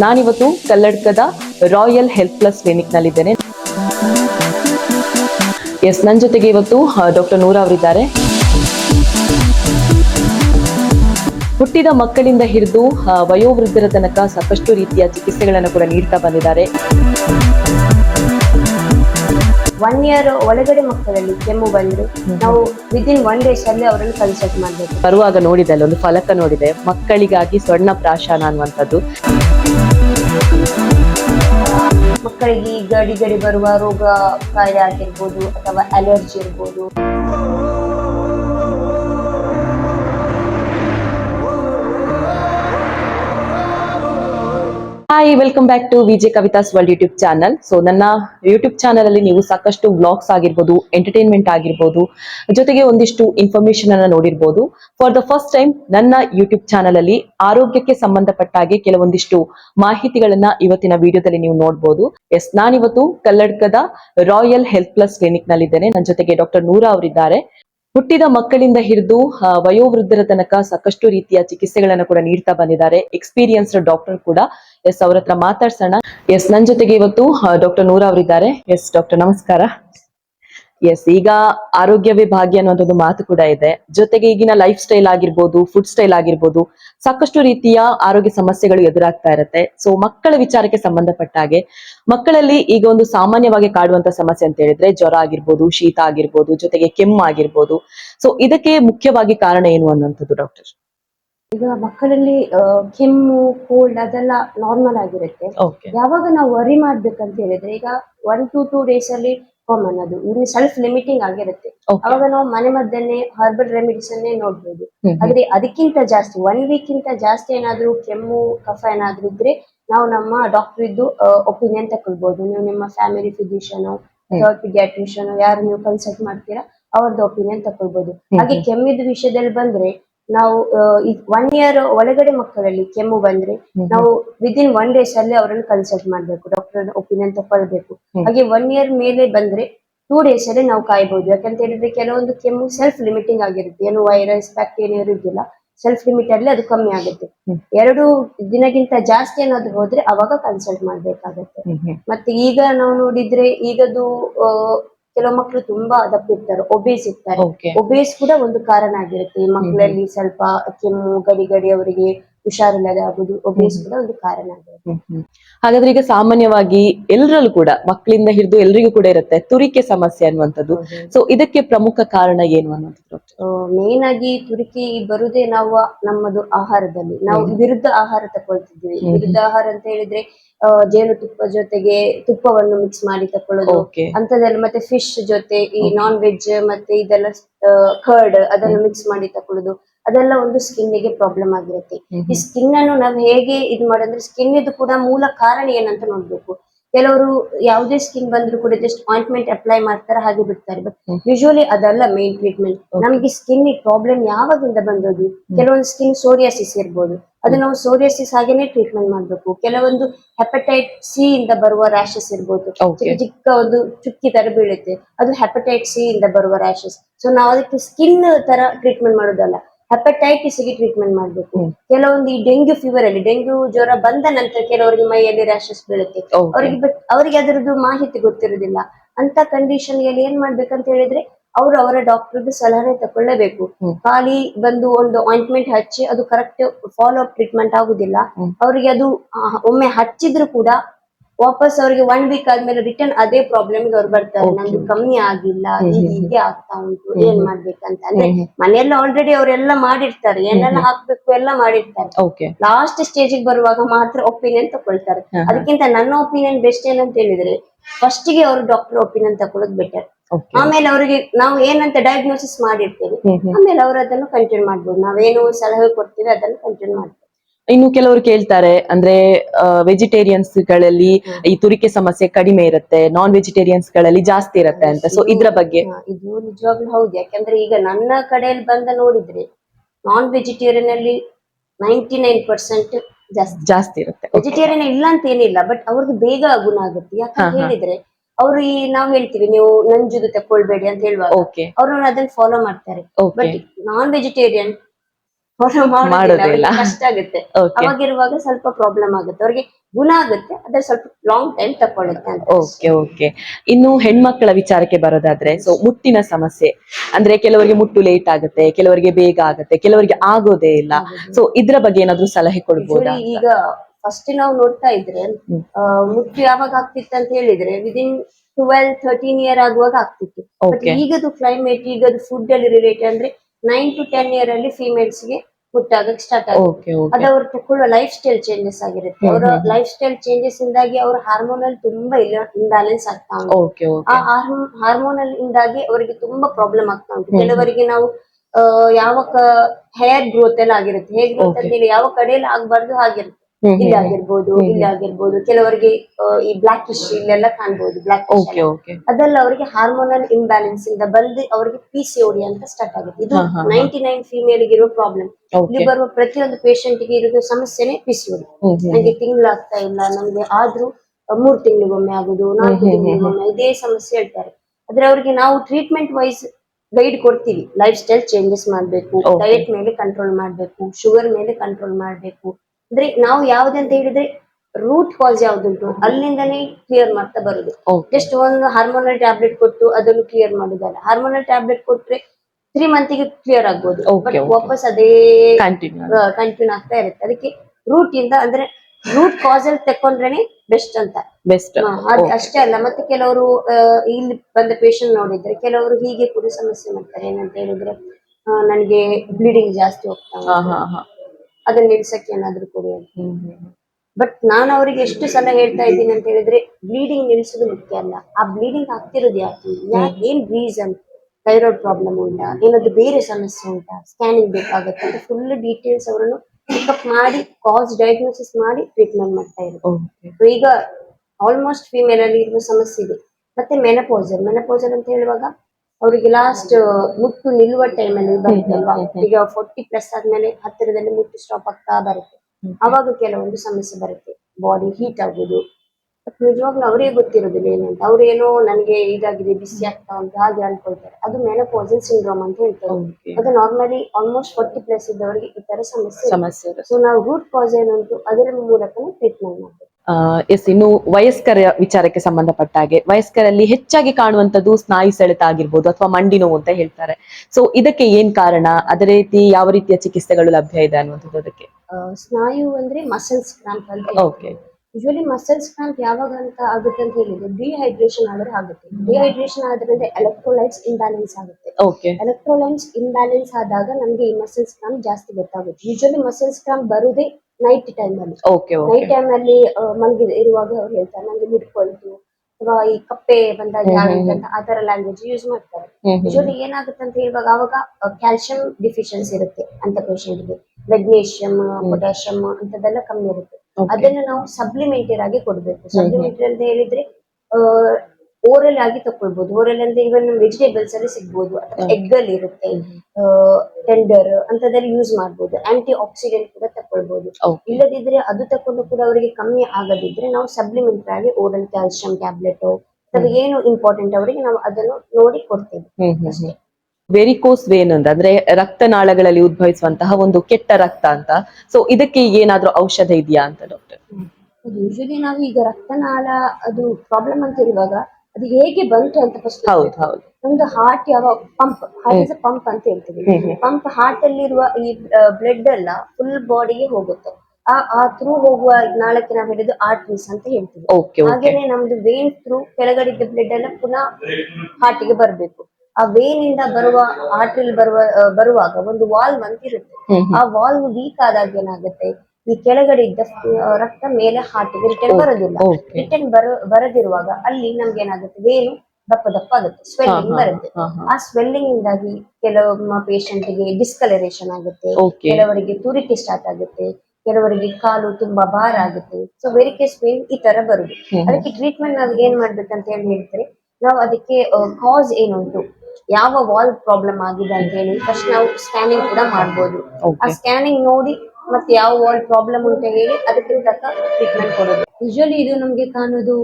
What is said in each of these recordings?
ನಾನಿವತ್ತು ಕಲ್ಲಡ್ಕದ royal health plus clinic ನಲ್ಲಿದ್ದೇನೆ ಎಸ್ ನನ್ನ ಜೊತೆಗೆ ಇವತ್ತು ಡಾಕ್ಟರ್ ನೂರ ಅವರಿದ್ದಾರೆ. ಹುಟ್ಟಿದ ಮಕ್ಕಳಿಂದ ಹಿಡಿದು ವಯೋವೃದ್ಧರ ತನಕ ಸಾಕಷ್ಟು ರೀತಿಯ ಚಿಕಿತ್ಸೆಗಳನ್ನು ಕೂಡ ನೀಡ್ತಾ ಬಂದಿದ್ದಾರೆ. ಒನ್ ಇಯರ್ ಒಳಗಡೆ ಮಕ್ಕಳಲ್ಲಿ ಕೆಮ್ಮು ಬಂದ್ರೆ ನಾವು ವಿದಿನ್ ಒನ್ ಡೇಸ್ ಅಲ್ಲಿ ಅವರನ್ನು ಕನ್ಸಲ್ಟ್ ಮಾಡಬೇಕು. ಬರುವಾಗ ನೋಡಿದೆ ಅಲ್ಲಿ ಒಂದು ಫಲಕ ನೋಡಿದೆ ಮಕ್ಕಳಿಗಾಗಿ ಸಣ್ಣ ಪ್ರಾಶನ ಅನ್ನುವಂಥದ್ದು. ಮಕ್ಕಳಿಗೆ ಈ ಗಡಿ ಗಡಿ ಬರುವ ರೋಗ ಕಾಯಿಲೆ ಆಗಿರ್ಬೋದು ಅಥವಾ ಅಲರ್ಜಿ ಇರ್ಬೋದು. Hi welcome back to VJ Kavitha's world YouTube channel so ನನ್ನ ಯೂಟ್ಯೂಬ್ ಚಾನಲ್ ಅಲ್ಲಿ ನೀವು ಸಾಕಷ್ಟು ವ್ಲಾಗ್ಸ್ ಆಗಿರ್ಬೋದು ಎಂಟರ್ಟೈನ್ಮೆಂಟ್ ಆಗಿರ್ಬೋದು, ಜೊತೆಗೆ ಒಂದಿಷ್ಟು ಇನ್ಫಾರ್ಮೇಶನ್ ಅನ್ನ ನೋಡಿರ್ಬೋದು. ಫಾರ್ ದ ಫಸ್ಟ್ ಟೈಮ್ ನನ್ನ ಯೂಟ್ಯೂಬ್ ಚಾನಲ್ ಅಲ್ಲಿ ಆರೋಗ್ಯಕ್ಕೆ ಸಂಬಂಧಪಟ್ಟ ಹಾಗೆ ಕೆಲವೊಂದಿಷ್ಟು ಮಾಹಿತಿಗಳನ್ನ ಇವತ್ತಿನ ವಿಡಿಯೋದಲ್ಲಿ ನೀವು ನೋಡಬಹುದು ಎಸ್ ನಾನಿವತ್ತು ಕಲ್ಲಡ್ಕದ ರಾಯಲ್ ಹೆಲ್ತ್ ಪ್ಲಸ್ ಕ್ಲಿನಿಕ್ ನಲ್ಲಿದ್ದೇನೆ. ನನ್ನ ಜೊತೆಗೆ ಡಾಕ್ಟರ್ ನೂರಾ ಅವರಿದ್ದಾರೆ. ಹುಟ್ಟಿದ ಮಕ್ಕಳಿಂದ ಹಿಡಿದು ವಯೋವೃದ್ಧರ ತನಕ ಸಾಕಷ್ಟು ರೀತಿಯ ಚಿಕಿತ್ಸೆಗಳನ್ನು ಕೂಡ ನೀಡ್ತಾ ಬಂದಿದ್ದಾರೆ. ಎಕ್ಸ್ಪೀರಿಯನ್ಸ್ಡ್ ಡಾಕ್ಟರ್ ಕೂಡ ಎಸ್ ಅವ್ರ ಹತ್ರ ಮಾತಾಡ್ಸೋಣ. ಎಸ್, ನನ್ ಜೊತೆಗೆ ಇವತ್ತು ಡಾಕ್ಟರ್ ನೂರ ಅವರಿದ್ದಾರೆ. ಎಸ್ ಡಾಕ್ಟರ್ ನಮಸ್ಕಾರ. ಎಸ್ ಈಗ ಆರೋಗ್ಯವೇ ಭಾಗ್ಯ ಅನ್ನುವಂಥದ್ದು ಮಾತು ಕೂಡ ಇದೆ. ಜೊತೆಗೆ ಈಗಿನ ಲೈಫ್ ಸ್ಟೈಲ್ ಆಗಿರ್ಬೋದು ಫುಡ್ ಸ್ಟೈಲ್ ಆಗಿರ್ಬೋದು ಸಾಕಷ್ಟು ರೀತಿಯ ಆರೋಗ್ಯ ಸಮಸ್ಯೆಗಳು ಎದುರಾಗ್ತಾ ಇರುತ್ತೆ. ಸೊ ಮಕ್ಕಳ ವಿಚಾರಕ್ಕೆ ಸಂಬಂಧಪಟ್ಟ ಹಾಗೆ ಮಕ್ಕಳಲ್ಲಿ ಈಗ ಒಂದು ಸಾಮಾನ್ಯವಾಗಿ ಕಾಡುವಂತ ಸಮಸ್ಯೆ ಅಂತ ಹೇಳಿದ್ರೆ ಜ್ವರ ಆಗಿರ್ಬೋದು ಶೀತ ಆಗಿರ್ಬೋದು ಜೊತೆಗೆ ಕೆಮ್ಮು ಆಗಿರ್ಬೋದು. ಸೊ ಇದಕ್ಕೆ ಮುಖ್ಯವಾಗಿ ಕಾರಣ ಏನು ಅನ್ನುವಂಥದ್ದು ಡಾಕ್ಟರ್ ಈಗ ಮಕ್ಕಳಲ್ಲಿ ಕೆಮ್ಮು ಕೋಲ್ಡ್ ಅದೆಲ್ಲ ನಾರ್ಮಲ್ ಆಗಿರುತ್ತೆ. ಯಾವಾಗ ನಾವು ವರಿ ಮಾಡ್ಬೇಕಂತ ಹೇಳಿದ್ರೆ ಈಗ ಒನ್ ಟು ಟೂ ಡೇಸ್ ಅಲ್ಲಿ ಕಾಮನ್ ಅದು ಇನ್ನು ಸೆಲ್ಫ್ ಲಿಮಿಟಿಂಗ್ ಆಗಿರುತ್ತೆ. ಅವಾಗ ನಾವು ಮನೆ ಮದ್ದನ್ನೇ ಹರ್ಬಲ್ ರೆಮಿಡೀಸ್ ಅನ್ನೇ ನೋಡ್ಬೋದು. ಆದ್ರೆ ಅದಕ್ಕಿಂತ ಜಾಸ್ತಿ ಒನ್ ವೀಕ್ ಇಂತ ಜಾಸ್ತಿ ಏನಾದ್ರೂ ಕೆಮ್ಮು ಕಫ ಏನಾದ್ರೂ ಇದ್ರೆ ನಾವು ನಮ್ಮ ಡಾಕ್ಟರ್ ಇದ್ದು ಒಪಿನಿಯನ್ ತಕೊಳ್ಬಹುದು ನೀವು ನಿಮ್ಮ ಫ್ಯಾಮಿಲಿ ಫಿಸಿಷಿಯನ್ ಅಥವಾ ಪಿಡಿಯಾಟ್ರಿಷಿಯನ್ ಯಾರು ನೀವು ಕನ್ಸಲ್ಟ್ ಮಾಡ್ತೀರಾ ಅವ್ರದ್ದು ಒಪಿನಿಯನ್ ತಕೊಳ್ಬಹುದು ಹಾಗೆ ಕೆಮ್ಮಿದ ವಿಷಯದಲ್ಲಿ ಬಂದ್ರೆ ನಾವು ಒನ್ ಇಯರ್ ಒಳಗಡೆ ಮಕ್ಕಳಲ್ಲಿ ಕೆಮ್ಮು ಬಂದ್ರೆ ನಾವು ವಿದಿನ್ ಒನ್ ಡೇಸ್ ಅಲ್ಲಿ ಅವರನ್ನು ಕನ್ಸಲ್ಟ್ ಮಾಡ್ಬೇಕು ಡಾಕ್ಟರ್ ಒಪಿನಿಯನ್ ತಕೊಳ್ಬೇಕು. ಹಾಗೆ ಒನ್ ಇಯರ್ ಮೇಲೆ ಬಂದ್ರೆ ಟೂ ಡೇಸ್ ಅಲ್ಲಿ ನಾವು ಕಾಯ್ಬಹುದು ಯಾಕಂತ ಹೇಳಿದ್ರೆ ಕೆಲವೊಂದು ಕೆಮ್ಮು ಸೆಲ್ಫ್ ಲಿಮಿಟಿಂಗ್ ಆಗಿರುತ್ತೆ. ಏನು ವೈರಸ್ ಬ್ಯಾಕ್ಟೀರಿಯಾ ಇರುದಿಲ್ಲ. ಸೆಲ್ಫ್ ಲಿಮಿಟ್ ಅಲ್ಲಿ ಅದು ಕಮ್ಮಿ ಆಗುತ್ತೆ. ಎರಡು ದಿನಗಿಂತ ಜಾಸ್ತಿ ಏನಾದ್ರು ಹೋದ್ರೆ ಅವಾಗ ಕನ್ಸಲ್ಟ್ ಮಾಡ್ಬೇಕಾಗತ್ತೆ. ಮತ್ತೆ ಈಗ ನಾವು ನೋಡಿದ್ರೆ ಈಗದು ಕೆಲವು ಮಕ್ಕಳು ತುಂಬಾ ದಪ್ಪ ಇರ್ತಾರೆ ಒಬೇಸ್ ಇರ್ತಾರೆ. ಒಬೇಸ್ ಕೂಡ ಒಂದು ಕಾರಣ ಆಗಿರುತ್ತೆ. ಈ ಮಕ್ಕಳಲ್ಲಿ ಸ್ವಲ್ಪ ಕೆಮ್ಮು ಗಡಿ ಗಡಿ ಅವರಿಗೆ ಹುಷಾರಿಲ್ಲದೆ ಆಗುದು ಒಬೇಸ್ ಕೂಡ ಒಂದು ಕಾರಣ ಆಗಿದೆ. ಹಾಗಾದ್ರೆ ಈಗ ಸಾಮಾನ್ಯವಾಗಿ ಎಲ್ಲರಲ್ಲೂ ಕೂಡ ಮಕ್ಕಳಿಂದ ಹಿಡಿದು ಎಲ್ರಿಗೂ ಕೂಡ ಇರುತ್ತೆ ತುರಿಕೆ ಸಮಸ್ಯೆ ಅನ್ನುವಂಥದ್ದು. ಸೊ ಇದಕ್ಕೆ ಪ್ರಮುಖ ಕಾರಣ ಏನು ಅನ್ನೋದು ಮೇನ್ ಆಗಿ ತುರಿಕೆ ಬರುದೇ ನಾವು ನಮ್ಮದು ಆಹಾರದಲ್ಲಿ. ನಾವು ವಿರುದ್ಧ ಆಹಾರ ತಕೊಳ್ತಿದ್ವಿ ವಿರುದ್ಧ ಆಹಾರ ಅಂತ ಹೇಳಿದ್ರೆ ಜೇನು ಜೇನುತುಪ್ಪ ಜೊತೆಗೆ ತುಪ್ಪವನ್ನು ಮಿಕ್ಸ್ ಮಾಡಿ ತಕೊಳ್ಳೋದು. ಅಂತದೆಲ್ಲ ಮತ್ತೆ ಫಿಶ್ ಜೊತೆ ಈ ನಾನ್ ವೆಜ್ ಮತ್ತೆ ಇದೆಲ್ಲ ಕರ್ಡ್ ಅದನ್ನು ಮಿಕ್ಸ್ ಮಾಡಿ ತಕೊಳ್ಳೋದು. ಅದೆಲ್ಲ ಒಂದು ಸ್ಕಿನ್ಗೆ ಪ್ರಾಬ್ಲಮ್ ಆಗಿರುತ್ತೆ. ಈ ಸ್ಕಿನ್ ಅನ್ನು ನಾವು ಹೇಗೆ ಇದು ಮಾಡೋದಂದ್ರೆ ಸ್ಕಿನ್ ಇದು ಕೂಡ ಮೂಲ ಕಾರಣ ಏನಂತ ನೋಡ್ಬೇಕು. ಕೆಲವರು ಯಾವುದೇ ಸ್ಕಿನ್ ಬಂದ್ರು ಕೂಡ ಜಸ್ಟ್ ಆಯಿಂಟ್ಮೆಂಟ್ ಅಪ್ಲೈ ಮಾಡ್ತಾರೆ ಹಾಗೆ ಬಿಡ್ತಾರೆ. ಬಟ್ ಯೂಶುವಲಿ ಅದಲ್ಲ ಮೇನ್ ಟ್ರೀಟ್ಮೆಂಟ್ ನಮ್ಗೆ ಸ್ಕಿನ್ ಪ್ರಾಬ್ಲಮ್ ಯಾವಾಗಿಂದ ಬಂದದ್ದು? ಕೆಲವೊಂದು ಸ್ಕಿನ್ ಸೋರಿಯಾಸಿಸ್ ಇರ್ಬೋದು. ಅದು ನಾವು ಸೋರಿಯಾಸಿಸ್ ಹಾಗೇನೆ ಟ್ರೀಟ್ಮೆಂಟ್ ಮಾಡ್ಬೇಕು. ಕೆಲವೊಂದು ಹೆಪಟೈಟ್ ಸಿ ಇಂದ ಬರುವ ರ್ಯಾಶಸ್ ಇರ್ಬೋದು. ಚಿಕ್ಕ ಚಿಕ್ಕ ಒಂದು ಚುಕ್ಕಿ ತರ ಬೀಳುತ್ತೆ. ಅದು ಹೆಪಟೈಟ್ ಸಿ ಇಂದ ಬರುವ ರ್ಯಾಶಸ್ ಸೊ ನಾವು ಅದಕ್ಕೆ ಸ್ಕಿನ್ ತರ ಟ್ರೀಟ್ಮೆಂಟ್ ಮಾಡೋದಲ್ಲ. ಹೆಪಟೈಟಿಸ್ಗೆ ಟ್ರೀಟ್ಮೆಂಟ್ ಮಾಡಬೇಕು. ಕೆಲವೊಂದು ಈ ಡೆಂಗ್ಯೂ ಫೀವರ್ ಅಲ್ಲಿ ಡೆಂಗ್ಯೂ ಜ್ವರ ಬಂದ ನಂತರ ಕೆಲವರಿಗೆ ಮೈಯಲ್ಲಿ ರ್ಯಾಶಸ್ ಬೀಳುತ್ತೆ. ಅವರಿಗೆ ಬಟ್ ಅವರಿಗೆ ಅದರದ್ದು ಮಾಹಿತಿ ಗೊತ್ತಿರೋದಿಲ್ಲ. ಅಂತ ಕಂಡೀಷನ್ಗೆ ಏನ್ ಮಾಡ್ಬೇಕಂತ ಹೇಳಿದ್ರೆ ಅವರು ಅವರ ಡಾಕ್ಟರ್ ಸಲಹೆ ತಕೊಳ್ಳೇಬೇಕು. ಖಾಲಿ ಬಂದು ಒಂದು ಆಯಿಂಟ್ಮೆಂಟ್ ಹಚ್ಚಿ ಅದು ಕರೆಕ್ಟ್ ಫಾಲೋ ಅಪ್ ಟ್ರೀಟ್ಮೆಂಟ್ ಆಗುದಿಲ್ಲ ಅವರಿಗೆ ಅದು ಒಮ್ಮೆ ಹಚ್ಚಿದ್ರು ಕೂಡ ವಾಪಸ್ ಅವ್ರಿಗೆ ಒನ್ ವೀಕ್ ಆದ್ಮೇಲೆ ರಿಟರ್ನ್ ಅದೇ ಪ್ರಾಬ್ಲಮ್ ಅವ್ರು ಬರ್ತಾರೆ. ನಮ್ಗೆ ಕಮ್ಮಿ ಆಗಿಲ್ಲ ಹೀಗೆ ಆಗ್ತಾ ಉಂಟು. ಏನ್ ಮಾಡ್ಬೇಕಂತ ಅಂದ್ರೆ ಮನೆಯಲ್ಲ ಆಲ್ರೆಡಿ ಅವರೆಲ್ಲ ಮಾಡಿರ್ತಾರೆ. ಏನೆಲ್ಲ ಹಾಕ್ಬೇಕು ಎಲ್ಲ ಮಾಡಿರ್ತಾರೆ. ಲಾಸ್ಟ್ ಸ್ಟೇಜ್ ಬರುವಾಗ ಮಾತ್ರ ಒಪಿನಿಯನ್ ತಕೊಳ್ತಾರೆ ಅದಕ್ಕಿಂತ ನನ್ನ ಒಪಿನಿಯನ್ ಬೆಸ್ಟ್ ಏನಂತ ಹೇಳಿದ್ರೆ ಫಸ್ಟ್ಗೆ ಅವರು ಡಾಕ್ಟರ್ ಒಪಿನಿಯನ್ ತಕೊಳ್ಳೋದು ಬೆಟರ್ ಆಮೇಲೆ ಅವರಿಗೆ ನಾವು ಏನಂತ ಡಯಾಗ್ನೋಸಿಸ್ ಮಾಡಿರ್ತೇವೆ. ಆಮೇಲೆ ಅವ್ರು ಅದನ್ನು ಕಂಟಿನ್ಯೂ ಮಾಡ್ಬೋದು. ನಾವೇನು ಸಲಹೆ ಕೊಡ್ತೀವಿ ಅದನ್ನು ಕಂಟಿನ್ಯೂ ಮಾಡ್ತೀವಿ ಇನ್ನು ಕೆಲವರು ಕೇಳ್ತಾರೆ ಅಂದ್ರೆ ವೆಜಿಟೇರಿಯನ್ಸ್ಗಳಲ್ಲಿ ಈ ತುರಿಕೆ ಸಮಸ್ಯೆ ಕಡಿಮೆ ಇರುತ್ತೆ ನಾನ್ ವೆಜಿಟೇರಿಯನ್ಸ್ಗಳಲ್ಲಿ ಜಾಸ್ತಿ ಇರುತ್ತೆ ಅಂತ. ಸೊ ಇದ್ರ ಬಗ್ಗೆ. ಇದು ನಿಜವಾಗ್ಲೂ ಹೌದು. ಯಾಕಂದ್ರೆ ಈಗ ನನ್ನ ಕಡೆಯಲ್ಲಿ ಬಂದ ನೋಡಿದ್ರೆ ನಾನ್ ವೆಜಿಟೇರಿಯನ್ ಅಲ್ಲಿ ನೈಂಟಿ ನೈನ್ ಪರ್ಸೆಂಟ್ ಜಾಸ್ತಿ. ಜಾಸ್ತಿ ಇರುತ್ತೆ. ವೆಜಿಟೇರಿಯನ್ ಇಲ್ಲ ಅಂತ ಏನಿಲ್ಲ ಬಟ್ ಅವ್ರಿಗೆ ಬೇಗ ಗುಣ ಆಗುತ್ತೆ. ಯಾಕಂತ ಹೇಳಿದ್ರೆ ಅವ್ರು ಈ ನಾವ್ ಹೇಳ್ತೀವಿ ನೀವು ನಂಜುದು ತಕೊಳ್ಬೇಡಿ ಅಂತ ಹೇಳುವಾಗ ಓಕೆ ಅವರು ಅದನ್ನ ಫಾಲೋ ಮಾಡ್ತಾರೆ. ಬಟ್ ನಾನ್ ವೆಜಿಟೇರಿಯನ್ ಮಾಡೋದಿಲ್ಲ. ಕಷ್ಟ ಆಗುತ್ತೆ. ಅವಾಗಿರುವಾಗ ಸ್ವಲ್ಪ ಪ್ರಾಬ್ಲಮ್ ಆಗುತ್ತೆ. ಅವ್ರಿಗೆ ಗುಣ ಆಗುತ್ತೆ ಅದ್ರ ಸ್ವಲ್ಪ ಲಾಂಗ್ ಟೈಮ್ ತಕೊಳ್ಳುತ್ತೆ ಅಂತ. ಓಕೆ ಓಕೆ ಇನ್ನು ಹೆಣ್ಮಕ್ಳ ವಿಚಾರಕ್ಕೆ ಬರೋದಾದ್ರೆ ಸೊ ಮುಟ್ಟಿನ ಸಮಸ್ಯೆ. ಅಂದ್ರೆ ಕೆಲವರಿಗೆ ಮುಟ್ಟು ಲೇಟ್ ಆಗುತ್ತೆ ಕೆಲವರಿಗೆ ಬೇಗ ಆಗುತ್ತೆ ಕೆಲವರಿಗೆ ಆಗೋದೇ ಇಲ್ಲ. ಸೊ ಇದ್ರ ಬಗ್ಗೆ ಏನಾದ್ರು ಸಲಹೆ ಕೊಡ್ಬೋದು? ಈಗ ಫಸ್ಟ್ ನಾವು ನೋಡ್ತಾ ಇದ್ರೆ ಮುಟ್ಟು ಯಾವಾಗ ಆಗ್ತಿತ್ತು ಅಂತ ಹೇಳಿದ್ರೆ ವಿದಿನ್ ಟ್ವೆಲ್ ಥರ್ಟೀನ್ ಇಯರ್ ಆಗುವಾಗ ಆಗ್ತಿತ್ತು. ಬಟ್ ಈಗದು ಕ್ಲೈಮೇಟ್ ಈಗದು ಫುಡ್ ಅಲ್ಲಿ ರಿಲೇಟೆಡ್ ಅಂದ್ರೆ ನೈನ್ ಟು ಟೆನ್ ಇಯರ್ ಅಲ್ಲಿ ಫೀಮೇಲ್ಸ್ಗೆ ಹುಟ್ಟಾಗ ಸ್ಟಾರ್ಟ್ ಆಗುತ್ತೆ. ಅದು ಅವ್ರು ತಕೊಳ್ಳುವ ಲೈಫ್ ಸ್ಟೈಲ್ ಚೇಂಜಸ್ ಆಗಿರುತ್ತೆ. ಅವರ ಲೈಫ್ ಸ್ಟೈಲ್ ಚೇಂಜಸ್ ಇಂದಾಗಿ ಅವ್ರ ಹಾರ್ಮೋನಲ್ ತುಂಬಾ ಇಂಬ್ಯಾಲೆನ್ಸ್ ಆಗ್ತಾ ಉಂಟು. ಆ ಹಾರ್ಮೋನಲ್ ಇಂದಾಗಿ ಅವರಿಗೆ ತುಂಬಾ ಪ್ರಾಬ್ಲಮ್ ಆಗ್ತಾ ಉಂಟು. ಕೆಲವರಿಗೆ ನಾವು ಯಾವ ಹೇರ್ ಗ್ರೋತ್ ಎಲ್ಲ ಆಗಿರುತ್ತೆ. ಹೇರ್ ಗ್ರೋತ್ ಅಂತ ಯಾವ ಕಡೆಯಲ್ಲಿ ಆಗ್ಬಾರ್ದು ಹಾಗಿರುತ್ತೆ. ಇಲ್ಲಿ ಆಗಿರ್ಬೋದು ಇಲ್ಲಿ ಆಗಿರ್ಬೋದು ಕೆಲವರಿಗೆ ಈ ಬ್ಲಾಕ್ ಇಶ್ ಇಲ್ಲೆಲ್ಲ ಕಾಣ್ಬೋದು ಬ್ಲಾಕ್ ಅದೆಲ್ಲ ಅವರಿಗೆ ಹಾರ್ಮೋನಲ್ ಇಂಬ್ಯಾಲೆನ್ಸ್ ಇಂದ ಬಂದು ಅವರಿಗೆ ಪಿ ಸಿ ಓಡಿ ಅಂತ ಸ್ಟಾರ್ಟ್ ಆಗುತ್ತೆ. ಇದು ನೈಂಟಿ ನೈನ್ ಫೀಮೇಲ್ ಇರೋ ಪ್ರಾಬ್ಲಮ್ ಇಲ್ಲಿ ಬರುವ ಪ್ರತಿಯೊಂದು ಪೇಷಂಟ್ಗೆ ಇರೋದು ಸಮಸ್ಯೆನೆ ಪಿ ಸಿ ಓಡಿ ನನಗೆ ತಿಂಗಳು ಆಗ್ತಾ ತಿಂಗಳಾಗ್ತಾ ಇಲ್ಲ ನಮ್ಗೆ ಆದ್ರೂ ಮೂರ್ ತಿಂಗಳಿಗೊಮ್ಮೆ ಆಗುದು ನಾಲ್ಕು ತಿಂಗಳಿಗೊಮ್ಮೆ ಇದೇ ಸಮಸ್ಯೆ ಹೇಳ್ತಾರೆ. ಆದ್ರೆ ಅವ್ರಿಗೆ ನಾವು ಟ್ರೀಟ್ಮೆಂಟ್ ವೈಸ್ ಗೈಡ್ ಕೊಡ್ತೀವಿ. ಲೈಫ್ ಸ್ಟೈಲ್ ಚೇಂಜಸ್ ಮಾಡ್ಬೇಕು ಡಯಟ್ ಮೇಲೆ ಕಂಟ್ರೋಲ್ ಮಾಡ್ಬೇಕು ಶುಗರ್ ಮೇಲೆ ಕಂಟ್ರೋಲ್ ಮಾಡ್ಬೇಕು ಅಂದ್ರೆ ನಾವು ಯಾವ್ದು ಅಂತ ಹೇಳಿದ್ರೆ ರೂಟ್ ಕಾಸ್ ಯಾವ್ದುಂಟು ಅಲ್ಲಿಂದನೇ ಕ್ಲಿಯರ್ ಮಾಡ್ತಾ ಬರುದು. ಜಸ್ಟ್ ಒಂದು ಹಾರ್ಮೋನಲ್ ಟ್ಯಾಬ್ಲೆಟ್ ಕೊಟ್ಟು ಅದನ್ನು ಕ್ಲಿಯರ್ ಮಾಡುದಲ್ಲ ಹಾರ್ಮೋನಲ್ ಟ್ಯಾಬ್ಲೆಟ್ ಕೊಟ್ರೆ ತ್ರೀ ಮಂತಿಗೆ ಕ್ಲಿಯರ್ ಆಗ್ಬೋದು. ಬಟ್ ವಾಪಸ್ ಅದೇ ಕಂಟಿನ್ಯೂ ಆಗ್ತಾ ಇರುತ್ತೆ. ಅದಕ್ಕೆ ರೂಟ್ ಇಂದ ಅಂದ್ರೆ ರೂಟ್ ಕಾಸ್ ಅಲ್ಲಿ ತಕೊಂಡ್ರೇನೆ ಬೆಸ್ಟ್ ಅಂತ. ಬೆಸ್ಟ್ ಅಷ್ಟೇ ಅಲ್ಲ. ಮತ್ತೆ ಕೆಲವರು ಇಲ್ಲಿ ಬಂದ ಪೇಷಂಟ್ ನೋಡಿದ್ರೆ ಕೆಲವರು ಹೀಗೆ ಕೂಡ ಸಮಸ್ಯೆ ಮಾಡ್ತಾರೆ. ಏನಂತ ಹೇಳಿದ್ರೆ ನನಗೆ ಬ್ಲೀಡಿಂಗ್ ಜಾಸ್ತಿ ಹೋಗ್ತಾ ಹಾ ಹಾ. ಅದನ್ನ ನಿಲ್ಸಕ್ಕೆ ಏನಾದ್ರು ಕೊಡಿ ಅಂತ. ಬಟ್ ನಾನು ಅವರಿಗೆ ಎಷ್ಟು ಸಲ ಹೇಳ್ತಾ ಇದ್ದೀನಿ ಅಂತ ಹೇಳಿದ್ರೆ ಬ್ಲೀಡಿಂಗ್ ನಿಲ್ಸೋದು ಮುಖ್ಯ ಅಲ್ಲ. ಆ ಬ್ಲೀಡಿಂಗ್ ಆಗ್ತಿರೋದು ಯಾಕೆ? ಯಾಕೆ? ಏನ್ ರೀಸನ್ ಥೈರಾಯ್ಡ್ ಪ್ರಾಬ್ಲಮ್ ಉಂಟಾ? ಏನಾದ್ರು ಬೇರೆ ಸಮಸ್ಯೆ ಉಂಟಾ? ಸ್ಕ್ಯಾನಿಂಗ್ ಬೇಕಾಗುತ್ತೆ ಅಂತ ಫುಲ್ ಡೀಟೇಲ್ಸ್ ಅವರನ್ನು ಪಿಕಪ್ ಮಾಡಿ ಕಾಸ್ ಡಯಾಗ್ನೋಸಿಸ್ ಮಾಡಿ ಟ್ರೀಟ್ಮೆಂಟ್ ಮಾಡ್ತಾ ಇರೋದು. ಈಗ ಆಲ್ಮೋಸ್ಟ್ ಫೀಮೇಲ್ ಅಲ್ಲಿ ಇರುವ ಸಮಸ್ಯೆ ಇದೆ. ಮತ್ತೆ ಮೆನಪೋಸಲ್ ಮೆನಪೋಸಲ್ ಅಂತ ಹೇಳುವಾಗ ಅವರಿಗೆ ಲಾಸ್ಟ್ ಮುಟ್ಟು ನಿಲ್ಲುವ ಟೈಮ್ ಅಲ್ಲಿ ಬರುತ್ತೆ ಅಲ್ವಾ ಈಗ ಫೋರ್ಟಿ ಪ್ಲಸ್ ಆದ್ಮೇಲೆ ಹತ್ತಿರದಲ್ಲಿ ಮುಟ್ಟು ಸ್ಟಾಪ್ ಆಗ್ತಾ ಬರುತ್ತೆ. ಅವಾಗ ಕೆಲವೊಂದು ಸಮಸ್ಯೆ ಬರುತ್ತೆ. ಬಾಡಿ ಹೀಟ್ ಆಗುದು ಬಟ್ ನಿಜವಾಗ್ಲೂ ಅವರಿಗೆ ಗೊತ್ತಿರೋದಿಲ್ಲ ಏನಂತ. ಅವ್ರೇನೋ ನನಗೆ ಇದಾಗಿದೆ ಬಿಸಿ ಆಗ್ತಾ ಅಂತ ಹಾಗೆ ಅನ್ಕೊಳ್ತಾರೆ. ಅದು ಮೆನಪೋಸಲ್ ಸಿಂಡ್ರೋಮ್ ಅಂತ ಹೇಳ್ತಾರೆ. Okay. ಅದು ನಾರ್ಮಲಿ ಆಲ್ಮೋಸ್ಟ್ ಫೋರ್ಟಿ ಪ್ಲಸ್ ಇದ್ದವರಿಗೆ ಈ ತರ ಸಮಸ್ಯೆ ಇರುತ್ತೆ. ಸಮಸ್ಯೆ ಇರುತ್ತೆ. ಸೊ ನಾವು ರೂಟ್ ಕಾಸ್ ಏನುಂಟು ಅದರ ಮೂಲಕನೇ ಟ್ರೀಟ್ಮೆಂಟ್ ಮಾಡ್ತಾರೆ ಆ, ಎಸ್ ಇನ್ನು ವಯಸ್ಕರ ವಿಚಾರಕ್ಕೆ ಸಂಬಂಧಪಟ್ಟ ಹಾಗೆ ವಯಸ್ಕರಲ್ಲಿ ಹೆಚ್ಚಾಗಿ ಕಾಣುವಂತದ್ದು ಸ್ನಾಯು ಸೆಳೆತ ಆಗಿರ್ಬೋದು ಅಥವಾ ಮಂಡಿ ನೋವು ಅಂತ ಹೇಳ್ತಾರೆ. ಸೊ ಇದಕ್ಕೆ ಏನ್ ಕಾರಣ? ಅದೇ ರೀತಿ ಯಾವ ರೀತಿಯ ಚಿಕಿತ್ಸೆಗಳು ಲಭ್ಯ ಇದೆ ಅನ್ನುವಂಥದ್ದು ಅದಕ್ಕೆ? ಆ, ಸ್ನಾಯು ಅಂದ್ರೆ ಮಸಲ್ಸ್ ಕ್ರಾಂಪ್ ಅಂತ ಓಕೆ ಯೂಶಲಿ ಮಸಲ್ಸ್ ಕ್ರಾಂಪ್ ಯಾವಾಗ ಅಂತ ಆಗುತ್ತೆ ಅಂತ ಹೇಳಿದ್ರೆ ಡಿಹೈಡ್ರೇಷನ್ ಆದ್ರೆ ಆಗುತ್ತೆ. ಡಿಹೈಡ್ರೇಷನ್ ಆದ್ರಿಂದ ಎಲೆಕ್ಟ್ರೋಲೈಟ್ಸ್ ಇಂಬ್ಯಾಲೆನ್ಸ್ ಆಗುತ್ತೆ. ಓಕೆ ಎಲೆಕ್ಟ್ರೋಲೈಟ್ಸ್ ಇಂಬ್ಯಾಲೆನ್ಸ್ ಆದಾಗ ನಮ್ಗೆ ಈ ಮಸಲ್ಸ್ ಕ್ರಾಂಪ್ ಜಾಸ್ತಿ ಗೊತ್ತಾಗುತ್ತೆ. ಯೂಶಲಿ ಮಸಲ್ಸ್ ಕ್ರಾಂಪ್ ಬರುದೇ ನೈಟ್ ಟೈಮ್ ಅಲ್ಲಿ. ನೈಟ್ ಟೈಮ್ ಅಲ್ಲಿ ಮಲಗಿ ಇರುವಾಗ ಅವ್ರು ಹೇಳ್ತಾರೆ ನಂಗೆ ಹಿಡ್ಕೊಳ್ತು ಅಥವಾ ಈ ಕಪ್ಪೆ ಬಂದಾಗ ಆತರ ಅಂತ ಆ ತರ ಲ್ಯಾಂಗ್ವೇಜ್ ಯೂಸ್ ಮಾಡ್ತಾರೆ. ಯೂಶಲಿ ಏನಾಗುತ್ತೆ ಅಂತ ಹೇಳುವಾಗ ಅವಾಗ ಕ್ಯಾಲ್ಸಿಯಂ ಡಿಫಿಷಿಯನ್ಸಿ ಇರುತ್ತೆ ಅಂತ ಪೇಷಂಟ್ಗೆ ಮೆಗ್ನೀಷಿಯಂ ಪೊಟ್ಯಾಷಿಯಂ ಅಂತದೆಲ್ಲ ಕಮ್ಮಿ ಇರುತ್ತೆ. ಅದನ್ನ ನಾವು ಸಪ್ಲಿಮೆಂಟರಿ ಆಗಿ ಕೊಡ್ಬೇಕು. ಸಪ್ಲಿಮೆಂಟರಿ ಅಂತ ಹೇಳಿದ್ರೆ ಓರಲ್ ಆಗಿ ತಕೊಳ್ಬಹುದು ಓರಲ್ ಅಂದ್ರೆ ಇವನ್ ವೆಜಿಟೇಬಲ್ಸ್ ಅಲ್ಲಿ ಸಿಗ್ಬೋದು. ಅಥವಾ ಎಗ್ ಅಲ್ಲಿ ಇರುತ್ತೆ. ಟೆಂಡರ್ ಅಂತದಲ್ಲಿ ಯೂಸ್ ಮಾಡ್ಬೋದು. ಆಂಟಿ ಆಕ್ಸಿಡೆಂಟ್ ಕೂಡ ತಕೊಳ್ಬಹುದು ಇಲ್ಲದಿದ್ರೆ ಅದು ತಕೊಂಡು ಕೂಡ ಅವರಿಗೆ ಕಮ್ಮಿ ಆಗದಿದ್ರೆ ನಾವು ಸಪ್ಲಿಮೆಂಟರಿ ಆಗಿ ಓರಲ್ ಕ್ಯಾಲ್ಸಿಯಂ ಟ್ಯಾಬ್ಲೆಟ್ ಅಥವಾ ಏನು ಇಂಪಾರ್ಟೆಂಟ್ ಅವರಿಗೆ ನಾವು ಅದನ್ನು ನೋಡಿ ಕೊಡ್ತೇವೆ. ವೆರಿಕೋಸ್ ವೇನ್ ಅಂತ ಅಂದ್ರೆ ರಕ್ತನಾಳಗಳಲ್ಲಿ ಉದ್ಭವಿಸುವಂತಹ ಒಂದು ಕೆಟ್ಟ ರಕ್ತ ಅಂತ. ಸೊ ಇದಕ್ಕೆ ಏನಾದ್ರೂ ಔಷಧ ಇದೆಯಾ ಅಂತ ಡಾಕ್ಟರ್ ಯೂಶಲಿ ನಾವು ಈಗ ರಕ್ತನಾಳ ಅದು ಪ್ರಾಬ್ಲಮ್ ಅಂತ ಇರುವಾಗ ಅದು ಹೇಗೆ ಬಂತು ಅಂತ ಫಸ್ಟ್ ಹೌದು ಹೌದು. ಒಂದು ಹಾರ್ಟ್ ಯಾವ ಪಂಪ್ ಹಾರ್ಟ್ ಇಸ್ ಪಂಪ್ ಅಂತ ಹೇಳ್ತೀವಿ. ಪಂಪ್ ಹಾರ್ಟ್ ಅಲ್ಲಿರುವ ಈ ಬ್ಲಡ್ ಎಲ್ಲ ಫುಲ್ ಬಾಡಿಗೆ ಹೋಗುತ್ತೆ. ಆ ಆ ಥ್ರೂ ಹೋಗುವ ನಾಳಕ್ಕೆ ನಾವು ಹೇಳಿದ್ದು ಆರ್ಟ್ರೀಸ್ ಅಂತ ಹೇಳ್ತೀವಿ. ಹಾಗೇನೆ ನಮ್ದು ವೇನ್ ಥ್ರೂ ಕೆಳಗಡೆ ಇದ್ದ ಬ್ಲಡ್ ಎಲ್ಲ ಪುನಃ ಹಾರ್ಟಿಗೆ ಬರಬೇಕು. ಆ ವೇನ್ ಇಂದ ಬರುವ ಆರ್ಟ್ರಿಲ್ ಬರುವ ಬರುವಾಗ ಒಂದು ವಾಲ್ವ್ ಅಂತ ಇರುತ್ತೆ ಆ ವಾಲ್ವ್ ವೀಕ್ ಆದಾಗ ಏನಾಗುತ್ತೆ? ಈ ಕೆಳಗಡೆ ಇದ್ದ ರಕ್ತ ಮೇಲೆ ಹಾರ್ಟ್ಗೆ ರಿಟರ್ನ್ ಬರೋದಿಲ್ಲ. ರಿಟರ್ನ್ ಬರ ಬರದಿರುವಾಗ ಅಲ್ಲಿ ನಮ್ಗೆ ಏನಾಗುತ್ತೆ ವೇನು ದಪ್ಪ ದಪ್ಪ ಆಗುತ್ತೆ ಸ್ವೆಲ್ಲಿಂಗ್ ಬರುತ್ತೆ. ಆ ಸ್ವೆಲ್ಲಿಂಗ್ ಇಂದಾಗಿ ಕೆಲವೊಮ್ಮ ಪೇಷಂಟ್ಗೆ ಡಿಸ್ಕಲರೇಷನ್ ಆಗುತ್ತೆ ಕೆಲವರಿಗೆ ತುರಿಕೆ ಸ್ಟಾರ್ಟ್ ಆಗುತ್ತೆ. ಕೆಲವರಿಗೆ ಕಾಲು ತುಂಬಾ ಭಾರ ಆಗುತ್ತೆ. ಸೊ ವೆರಿಕೇಸ್ ಪೇನ್ ಈ ತರ ಬರುದು. ಅದಕ್ಕೆ ಟ್ರೀಟ್ಮೆಂಟ್ ನಾವು ಏನ್ ಮಾಡ್ಬೇಕಂತ ಹೇಳಿ ಹೇಳ್ತಾರೆ ನಾವು ಅದಕ್ಕೆ ಕಾಸ್ ಏನುಂಟು? ಯಾವ ವಾಲ್ ಪ್ರಾಬ್ಲಮ್ ಆಗಿದೆ ಅಂತ ಹೇಳಿ ಫಸ್ಟ್ ನಾವು ಸ್ಕ್ಯಾನಿಂಗ್ ಕೂಡ ಮಾಡ್ಬೋದು. ಆ ಸ್ಕ್ಯಾನಿಂಗ್ ನೋಡಿ ಮತ್ತೆ ಯಾವ ವಾಲ್ ಪ್ರಾಬ್ಲಮ್ ಅಂತ ಹೇಳಿ ಅದಕ್ಕೆ ತಕ್ಕ ಟ್ರೀಟ್ಮೆಂಟ್ ಕೊಡೋದು. ಯೂಶಲಿ ಇದು ನಮ್ಗೆ ಕಾಣೋದು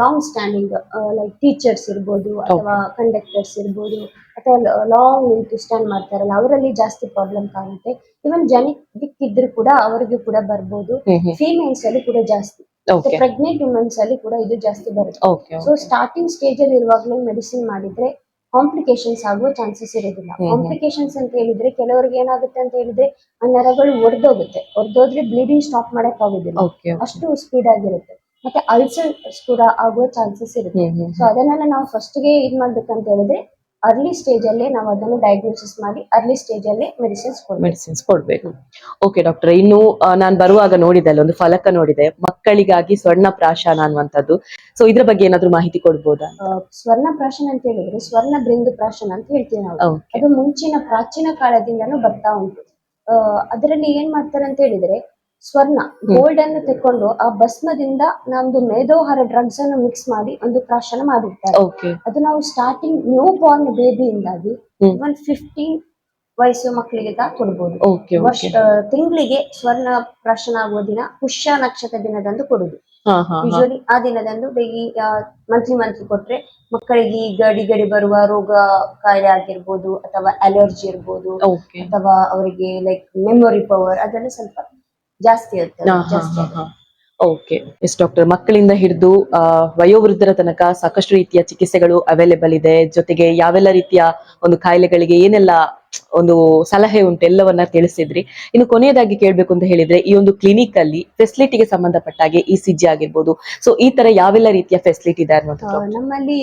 ಲಾಂಗ್ ಸ್ಟ್ಯಾಂಡಿಂಗ್ ಲೈಕ್ ಟೀಚರ್ಸ್ ಇರ್ಬೋದು ಅಥವಾ ಕಂಡಕ್ಟರ್ಸ್ ಇರ್ಬೋದು ಅಥವಾ ಲಾಂಗ್ ನಿಂತು ಸ್ಟ್ಯಾಂಡ್ ಮಾಡ್ತಾರಲ್ಲ ಅವರಲ್ಲಿ ಜಾಸ್ತಿ ಪ್ರಾಬ್ಲಮ್ ಕಾಣುತ್ತೆ. ಇವನ್ ಜನಿಕ್ ಇದ್ರು ಕೂಡ ಅವರಿಗೂ ಕೂಡ ಬರ್ಬೋದು. ಫೀಮೇಲ್ಸ್ ಅಲ್ಲಿ ಕೂಡ ಜಾಸ್ತಿ. ಪ್ರೆಗ್ನೆಂಟ್ ವುಮೆನ್ಸ್ ಅಲ್ಲಿ ಕೂಡ ಇದು ಜಾಸ್ತಿ ಬರುತ್ತೆ. ಸೊ ಸ್ಟಾರ್ಟಿಂಗ್ ಸ್ಟೇಜ್ ಅಲ್ಲಿ ಇರುವಾಗಲೇ ಮೆಡಿಸಿನ್ ಮಾಡಿದ್ರೆ ಕಾಂಪ್ಲಿಕೇಶನ್ಸ್ ಆಗುವ ಚಾನ್ಸಸ್ ಇರೋದಿಲ್ಲ. ಕಾಂಪ್ಲಿಕೇಶನ್ಸ್ ಅಂತ ಹೇಳಿದ್ರೆ ಕೆಲವರಿಗೆ ಏನಾಗುತ್ತೆ ಅಂತ ಹೇಳಿದ್ರೆ ಆ ನರಗಳು ಒಡೆದೋಗುತ್ತೆ. ಒಡೆದೋದ್ರೆ ಬ್ಲೀಡಿಂಗ್ ಸ್ಟಾಪ್ ಮಾಡಕ್ ಆಗುದಿಲ್ಲ ಅಷ್ಟು ಸ್ಪೀಡ್ ಆಗಿರುತ್ತೆ. ಮತ್ತೆ ಅಲ್ಸರ್ ಕೂಡ ಆಗುವ ಚಾನ್ಸಸ್ ಇರುತ್ತೆ. ಸೊ ಅದನ್ನೆಲ್ಲ ನಾವು ಫಸ್ಟ್ಗೆ ಇದ್ ಮಾಡ್ಬೇಕಂತ ಹೇಳಿದ್ರೆ ಅರ್ಲಿ ಸ್ಟೇಜ್ ಅಲ್ಲೇ ನಾವು ಅದನ್ನು ಡಯಾಗ್ನೋಸಿಸ್ ಮಾಡಿ ಅರ್ಲಿ ಸ್ಟೇಜ್ ಅಲ್ಲಿ ಮೆಡಿಸಿನ್ಸ್ ಕೊಡ್ಬೇಕು. ಮೆಡಿಸಿನ್ಸ್ ಕೊಡ್ಬೇಕು. ಓಕೆ ಡಾಕ್ಟರ್ ಇನ್ನು ನಾನು ಬರುವಾಗ ನೋಡಿದೆ ಅಲ್ಲಿ ಒಂದು ಫಲಕ ನೋಡಿದೆ. ಮಕ್ಕಳಿಗಾಗಿ ಸ್ವರ್ಣ ಪ್ರಾಶನ ಅನ್ನುವಂಥದ್ದು. ಸೊ ಇದ್ರ ಬಗ್ಗೆ ಏನಾದ್ರು ಮಾಹಿತಿ ಕೊಡ್ಬೋದಾ ಆ, ಸ್ವರ್ಣ ಪ್ರಾಶನ ಅಂತ ಹೇಳಿದ್ರೆ ಸ್ವರ್ಣ ಬೃಂದು ಪ್ರಾಶನ ಅಂತ ಹೇಳ್ತೀವಿ ನಾವು. ಅದು ಮುಂಚಿನ ಪ್ರಾಚೀನ ಕಾಲದಿಂದನೂ ಬರ್ತಾ ಉಂಟು. ಆ, ಅದರಲ್ಲಿ ಏನ್ ಮಾಡ್ತಾರೆ ಅಂತ ಹೇಳಿದ್ರೆ ಸ್ವರ್ಣ ಗೋಲ್ಡ್ ಅನ್ನು ತೆಕ್ಕೊಂಡು ಆ ಭಸ್ಮದಿಂದ ನಮ್ದು ಮೇದೋಹಾರ ಡ್ರಗ್ಸ್ ಅನ್ನು ಮಿಕ್ಸ್ ಮಾಡಿ ಒಂದು ಪ್ರಾಶನ ಮಾಡಿರ್ತಾರೆ. ಓಕೆ ಅದು ನಾವು ಸ್ಟಾರ್ಟಿಂಗ್ ನ್ಯೂ ಬಾರ್ನ್ ಬೇಬಿಯಿಂದಾಗಿ. ಒನ್ ಫಿಫ್ಟೀನ್ ವಯಸ್ಸು ಮಕ್ಕಳಿಗೆ ತಾ ಕೊಡ್ಬೋದು. ಓಕೆ ತಿಂಗಳಿಗೆ ಸ್ವರ್ಣ ಪ್ರಾಶನ ಆಗುವ ದಿನ ಪುಷ್ಯ ನಕ್ಷತ್ರ ದಿನದಂದು ಕೊಡುದು. ಹಾ ಹಾ ಹಾ. ಯೂಶುವಲಿ ಆ ದಿನದಂದು ಡೈಲಿ ಮಂತ್ಲಿ ಮಂತ್ಲಿ ಕೊಟ್ರೆ ಮಕ್ಕಳಿಗೆ ಈ ಗಡಿ ಗಡಿ ಬರುವ ರೋಗ ಕಾಯಿಲೆ ಆಗಿರ್ಬೋದು ಅಥವಾ ಅಲರ್ಜಿ ಇರ್ಬೋದು ಓಕೆ ಅಥವಾ ಅವರಿಗೆ ಲೈಕ್ ಮೆಮೊರಿ ಪವರ್ ಅದೆಲ್ಲ ಸ್ವಲ್ಪ ಜಾಸ್ತಿ ಇರ್ತದೆ ಜಾಸ್ತಿ. ಓಕೆ ಎಸ್ ಡಾಕ್ಟರ್ ಮಕ್ಕಳಿಂದ ಹಿಡಿದು ವಯೋವೃದ್ಧರ ತನಕ ಸಾಕಷ್ಟು ರೀತಿಯ ಚಿಕಿತ್ಸೆಗಳು ಅವೈಲೇಬಲ್ ಇದೆ. ಜೊತೆಗೆ ಯಾವೆಲ್ಲ ರೀತಿಯ ಒಂದು ಕಾಯಿಲೆಗಳಿಗೆ ಏನೆಲ್ಲ ಒಂದು ಸಲಹೆ ಉಂಟು ಎಲ್ಲವನ್ನ ತಿಳಿಸಿದ್ರಿ. ಇನ್ನು ಕೊನೆಯದಾಗಿ ಕೇಳಬೇಕು ಅಂತ ಹೇಳಿದ್ರೆ ಈ ಒಂದು ಕ್ಲಿನಿಕ್ ಅಲ್ಲಿ ಫೆಸಿಲಿಟಿಗೆ ಸಂಬಂಧಪಟ್ಟ ಹಾಗೆ ಇ ಸಿ ಜಿ ಆಗಿರ್ಬೋದು. ಸೊ ಈ ತರ ಯಾವೆಲ್ಲ ರೀತಿಯ ಫೆಸಿಲಿಟಿ ಇದೆ ಅನ್ನೋದು ನಮ್ಮಲ್ಲಿ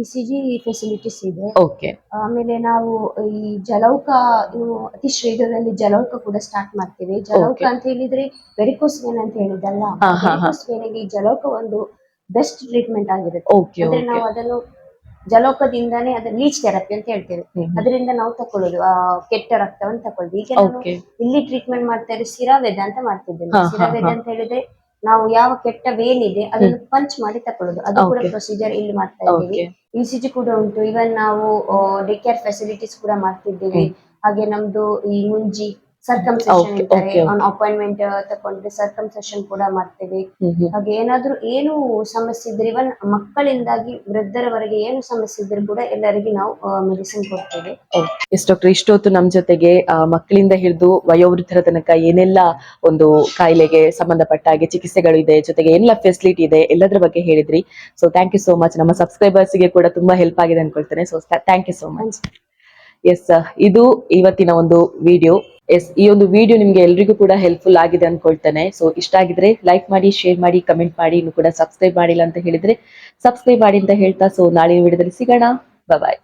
ಇ ಸಿ ಜಿ ಫೆಸಿಲಿಟೀಸ್ ಇದೆ. ಓಕೆ ಆಮೇಲೆ ನಾವು ಈ ಜಲೌಕ ಅತಿ ಶೀಘ್ರದಲ್ಲಿ ಜಲೌಕ ಕೂಡ ಸ್ಟಾರ್ಟ್ ಮಾಡ್ತೇವೆ. ಜಲೌಕ ಅಂತ ಹೇಳಿದ್ರೆ ವೆರಿಕೋಸ್ ವೇನ್ ಅಂತ ಹೇಳಿದಲ್ಲ. ವೆರಿಕೋಸ್ ವೇನಿಗೆ ಈ ಜಲೌಕ ಒಂದು ಬೆಸ್ಟ್ ಟ್ರೀಟ್ಮೆಂಟ್ ಆಗಿರುತ್ತೆ. ಓಕೆ ಅಂದ್ರೆ ನಾವು ಅದನ್ನು ಜಲೌಕದಿಂದಾನೇ ಅದನ್ನ ಲೀಚ್ ಥೆರಪಿ ಅಂತ ಹೇಳ್ತೇವೆ. ಅದರಿಂದ ನಾವು ತಕೊಳ್ಳೋದು ಆ ಕೆಟ್ಟ ರಕ್ತವನ್ನು ತಕೊಳ್ಳೋದು. ಈಗ ನಾನು ಇಲ್ಲಿ ಟ್ರೀಟ್ಮೆಂಟ್ ಮಾಡ್ತಾ ಇರೋ ಶಿರಾವೇದ ಅಂತ ಮಾಡ್ತಿದ್ದೇನೆ. ಶಿರಾವೇದ ಅಂತ ಹೇಳಿದ್ರೆ ನಾವು ಯಾವ ಕೆಟ್ಟ ವೇನ್ ಇದೆ ಅದನ್ನು ಪಂಚ್ ಮಾಡಿ ತಕೊಳ್ಳೋದು. ಅದು ಕೂಡ. ಪ್ರೊಸೀಜರ್ ಇಲ್ಲಿ ಮಾಡ್ತಾ ಇದ್ದೀವಿ. ಇಸಿಜಿ ಕೂಡ ಉಂಟು. ಇವನ್ ನಾವು ಡೇ ಕೇರ್ ಫೆಸಿಲಿಟೀಸ್ ಕೂಡ ಮಾಡ್ತಿದ್ದೇವೆ. ಹಾಗೆ ನಮ್ದು ಈ ಮುಂಜಿ ಸರ್ಕಮ್ಸೆಷನ್. ಆನ್ ಅಪಾಯಿಂಟ್ಮೆಂಟ್ ತಕೊಂಡ್ರೆ ಸರ್ಕಮ್ಸೆಷನ್ ಕೂಡ ಮಾಡ್ತೇವೆ. ಹಾಗೆ ಏನಾದ್ರೂ ಏನು ಸಮಸ್ಯೆ ಇದ್ರೆ ಇವನ್ ಮಕ್ಕಳಿಂದಾಗಿ ವೃದ್ಧರವರೆಗೆ ಏನು ಸಮಸ್ಯೆ ಇದ್ರೆ ಕೂಡ ಎಲ್ಲರಿಗೆ ನಾವು ಮೆಡಿಸಿನ್ ಕೊಡ್ತೇವೆ. ಎಸ್ ಡಾಕ್ಟರ್ ಇಷ್ಟೊತ್ತು ನಮ್ ಜೊತೆಗೆ ಮಕ್ಕಳಿಂದ ಹಿಡಿದು ವಯೋವೃದ್ಧರ ತನಕ ಏನೆಲ್ಲ ಒಂದು ಕಾಯಿಲೆಗೆ ಸಂಬಂಧಪಟ್ಟ ಹಾಗೆ ಚಿಕಿತ್ಸೆಗಳು ಇದೆ ಜೊತೆಗೆ ಎಲ್ಲ ಫೆಸಿಲಿಟಿ ಇದೆ ಎಲ್ಲದರ ಬಗ್ಗೆ ಹೇಳಿದ್ರಿ. So thank you so much ನಮ್ಮ ಸಬ್ಸ್ಕ್ರೈಬರ್ಸ್ಗೆ ಕೂಡ ತುಂಬಾ ಹೆಲ್ಪ್ ಆಗಿದೆ ಅನ್ಕೊಳ್ತೇನೆ. So thank you so much yes ಇದು ಇವತ್ತಿನ ಒಂದು ವಿಡಿಯೋ ಎಸ್, ಈ ಒಂದು ವಿಡಿಯೋ ನಿಮ್ಗೆ ಎಲ್ರಿಗೂ ಕೂಡ ಹೆಲ್ಪ್ಫುಲ್ ಆಗಿದೆ ಅನ್ಕೊಳ್ತೇನೆ. ಸೊ ಇಷ್ಟ ಆಗಿದ್ರೆ ಲೈಕ್ ಮಾಡಿ ಶೇರ್ ಮಾಡಿ ಕಮೆಂಟ್ ಮಾಡಿ, ಇನ್ನು ಕೂಡ ಸಬ್ಸ್ಕ್ರೈಬ್ ಮಾಡಿಲ್ಲ ಅಂತ ಹೇಳಿದ್ರೆ ಸಬ್ಸ್ಕ್ರೈಬ್ ಮಾಡಿ ಅಂತ ಹೇಳ್ತಾ ಸೊ ನಾಳೆ ವಿಡಿಯೋದಲ್ಲಿ ಸಿಗೋಣ. ಬಾಯ್